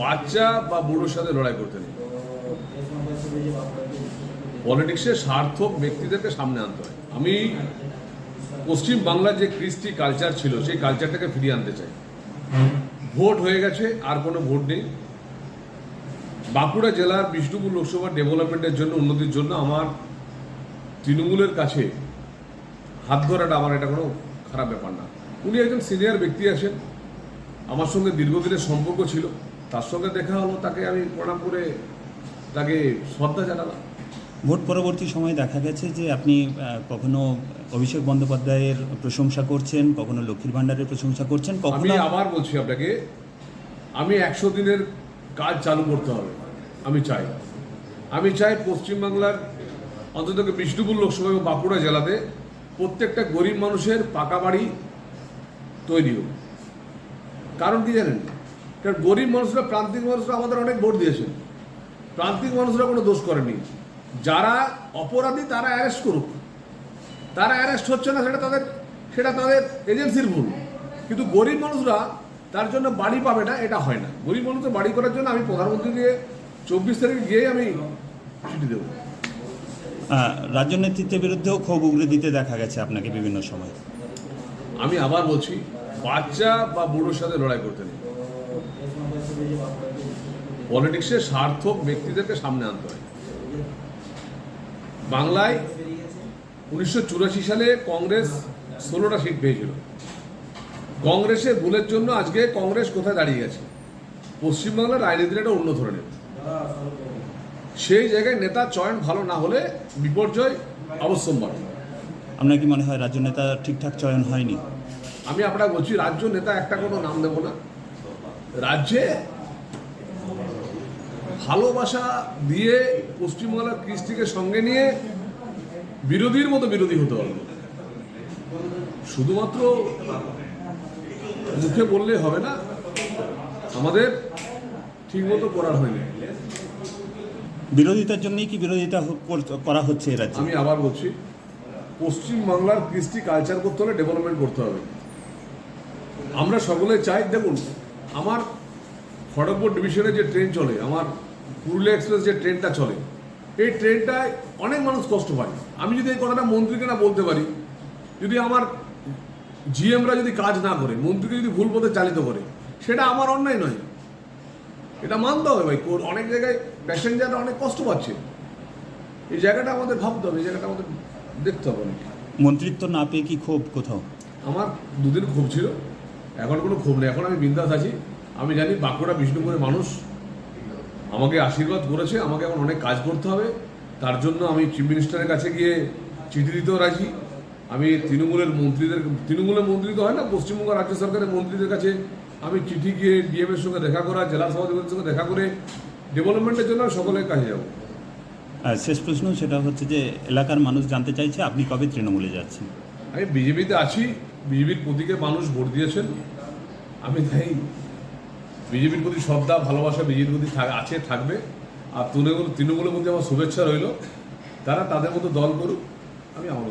বাচ্চা বা বুড়োর সাথে লড়াই করতে নেই। পলিটিক্সে সার্থক ব্যক্তিদেরকে সামনে আনতে হয়। আমি পশ্চিম বাংলার যে কৃষ্টি কালচার ছিল, সেই কালচারটাকে ফিরিয়ে আনতে চাই। ভোট হয়ে গেছে, আর কোনো ভোট নেই। বাঁকুড়া জেলার বিষ্ণুপুর লোকসভা ডেভেলপমেন্টের জন্য, উন্নতির জন্য আমার তৃণমূলের কাছে হাত ধরাটা আমার এটা কোনো খারাপ ব্যাপার না। উনি একজন সিনিয়র ব্যক্তি আছেন। আমার সঙ্গে দীর্ঘদিনের সম্পর্ক ছিল। তার সঙ্গে দেখা হলো তাকে আমি প্রণাম করে তাকে শ্রদ্ধা জানালাম। ভোট পরবর্তী সময়ে দেখা গেছে যে আপনি কখনো অভিষেক বন্দ্যোপাধ্যায়ের প্রশংসা করছেন কখনো লক্ষ্মীর ভাণ্ডারের প্রশংসা করছেন আমি আবার বলছি আপনাকে আমি একশো দিনের কাজ চালু করতে হবে আমি চাই। আমি চাই পশ্চিমবাংলার অন্তত বিষ্ণুপুর লোকসভা এবং বাঁকুড়া জেলাতে প্রত্যেকটা গরিব মানুষের পাকা বাড়ি তৈরি হোক। কারণ কি জানেন? কারণ গরিব মানুষরা প্রান্তিক মানুষরা আমাদের অনেক ভোট দিয়েছেন প্রান্তিক মানুষরা কোনো দোষ করেনি। যারা অপরাধী তারা অ্যারেস্ট করুক। তারা অ্যারেস্ট হচ্ছে না সেটা তাদের সেটা তাদের এজেন্সির ভুল। কিন্তু গরিব মানুষরা তার জন্য বাড়ি পাবে না এটা হয় না। গরিব মানুষের বাড়ি করার জন্য আমি প্রধানমন্ত্রী দিয়ে চব্বিশ তারিখে গিয়েই আমি চিঠি দেবো। রাজ্য নেতৃত্বের বিরুদ্ধেও ক্ষোভ উগড়ে দিতে দেখা গেছে আপনাকে বিভিন্ন সময়। আমি আবার বলছি বাচ্চা বা বুড়োর সাথে লড়াই করতে নেই। পলিটিক্সে সার্থক ব্যক্তিদেরকে সামনে আনতে হয়। বাংলায় উনিশশো চুরাশি সালে কংগ্রেস ষোলোটা সিট পেয়েছিল। কংগ্রেসের ভুলের জন্য আজকে কংগ্রেস কোথায় দাঁড়িয়ে গেছে? পশ্চিমবাংলার রাজনীতির একটা অন্য ধরনের। সেই জায়গায় নেতা চয়ন ভালো না হলে বিপর্যয় অবশ্যম্ভাবী। আপনার কি মনে হয় রাজ্য নেতা ঠিকঠাক চয়ন হয়নি? আমি আপনার বলছি রাজ্য নেতা একটা কোনো নাম দেব না। রাজ্যে ভালোবাসা দিয়ে পশ্চিমবাংলার কৃষ্টিকে সঙ্গে নিয়ে বিরোধীর মতো বিরোধী হতে হবে শুধুমাত্র মুখে বললে হবে না আমাদের ঠিকমতো করার হয়নি। বিরোধিতার জন্যই কি বিরোধিতা করা হচ্ছে রাজ্যে? আমি আবার বলছি পশ্চিম বাংলার কৃষ্টি কালচার করতে হলে ডেভেলপমেন্ট করতে হবে। আমরা সকলে চাই দেখুন আমার খড়গপুর ডিভিশনে যে ট্রেন চলে আমার পুরুলিয়া এক্সপ্রেস যে ট্রেনটা চলে এই ট্রেনটায় অনেক মানুষ কষ্ট পায়। আমি যদি এই কথাটা মন্ত্রীকে না বলতে পারি যদি আমার জিএমরা যদি কাজ না করে মন্ত্রীকে যদি ভুল পথে চালিত করে সেটা আমার অন্যায় নয়। এটা মানতে হবে ভাই কোর- অনেক জায়গায় প্যাসেঞ্জাররা অনেক কষ্ট পাচ্ছে। এই জায়গাটা আমাদের ভাবতে হবে এই জায়গাটা আমাদের দেখতে হবে অনেক। মন্ত্রিত্ব না পেয়ে কি ক্ষোভ কোথাও? আমার দুদিন ক্ষোভ ছিল। এখন কোনো ক্ষোভ নেই। এখন আমি বিন্দাস আছি। আমি জানি বাঁকুড়া বিষ্ণুপুরের মানুষ। আমাকে আশীর্বাদ করেছে। আমাকে এখন অনেক কাজ করতে হবে। তার জন্য আমি চিফ মিনিস্টারের কাছে গিয়ে চিঠি দিতেও রাজি। আমি তৃণমূলের মন্ত্রীদের, তৃণমূলের মন্ত্রী তো হয় না, পশ্চিমবঙ্গ রাজ্য সরকারের মন্ত্রীদের কাছে আমি চিঠি গিয়ে ডিএমের সঙ্গে দেখা করা, জেলা সভাধিপতির সঙ্গে দেখা করে ডেভেলপমেন্টের জন্য সকলের কাছে যাব। শেষ প্রশ্ন সেটা হচ্ছে যে, এলাকার মানুষ জানতে চাইছে আপনি কবে তৃণমূলে যাচ্ছেন? আমি বিজেপিতে আছি, বিজেপির প্রতীকে মানুষ ভোট দিয়েছেন। আমি তাই বিজেপির প্রতি শ্রদ্ধা, ভালোবাসা বিজেপির প্রতি আছে, থাকবে। আর তৃণমূল তৃণমূলের মধ্যে আমার শুভেচ্ছা রইল। তারা তাদের মতো দল করুক, আমি আমার।